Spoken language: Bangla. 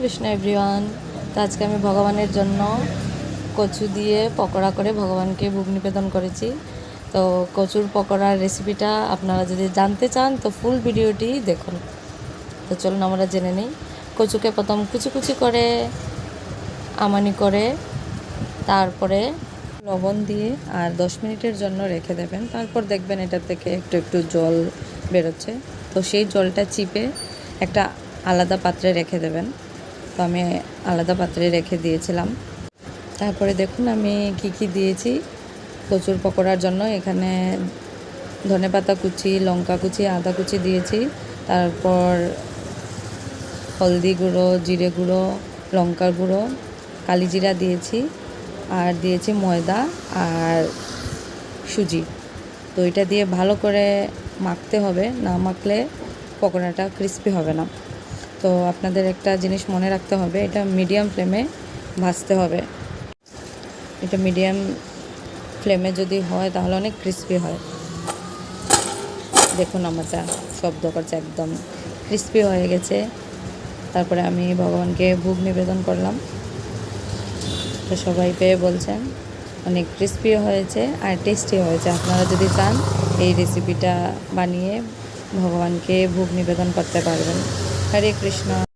কৃষ্ণ এভরিওয়ান তো আজকে আমি ভগবানের জন্য কচু দিয়ে পকোড়া করে ভগবানকে ভোগ নিবেদন করেছি। তো কচুর পকোড়ার রেসিপিটা আপনারা যদি জানতে চান, তো ফুল ভিডিওটি দেখুন। তো চলুন আমরা জেনে নিই। কচুকে প্রথম কুচি কুচি করে, আমানি করে, তারপরে লবণ দিয়ে আর দশ মিনিটের জন্য রেখে দেবেন। তারপর দেখবেন এটা থেকে একটু একটু জল বেরোচ্ছে। তো সেই জলটা চিপে একটা আলাদা পাত্রে রেখে দেবেন। তো আমি আলাদা পাত্রে রেখে দিয়েছিলাম। তারপরে দেখুন আমি কি কি দিয়েছি। কচুর পকোড়ার জন্য এখানে ধনেপাতা কুচি, লঙ্কা কুচি, আদা কুচি দিয়েছি। তারপর হলদি গুঁড়ো, জিরে গুঁড়ো, লঙ্কার গুঁড়ো, কালি জিরা দিয়েছি। আর দিয়েছি ময়দা আর সুজি। তো এটা দিয়ে ভালো করে মাখতে হবে। না মাখলে পকোড়াটা ক্রিস্পি হবে না। তো আপনাদের একটা জিনিস মনে রাখতে হবে, এটা মিডিয়াম ফ্লেমে ভাজতে হবে। এটা মিডিয়াম ফ্লেমে যদি হয়, তাহলে অনেক ক্রিস্পি হয়। দেখুন আমারটা শব্দ করছে একদম ক্রিস্পি হয়ে গেছে। তারপরে আমি ভগবানকে ভোগ নিবেদন করলাম। তো সবাই পেয়ে বলছেন, অনেক ক্রিস্পি হয়েছে আর টেস্টি হয়েছে। আপনারা যদি চান, এই রেসিপিটা বানিয়ে ভগবানকে ভোগ নিবেদন করতে পারবেন। হরে কৃষ্ণ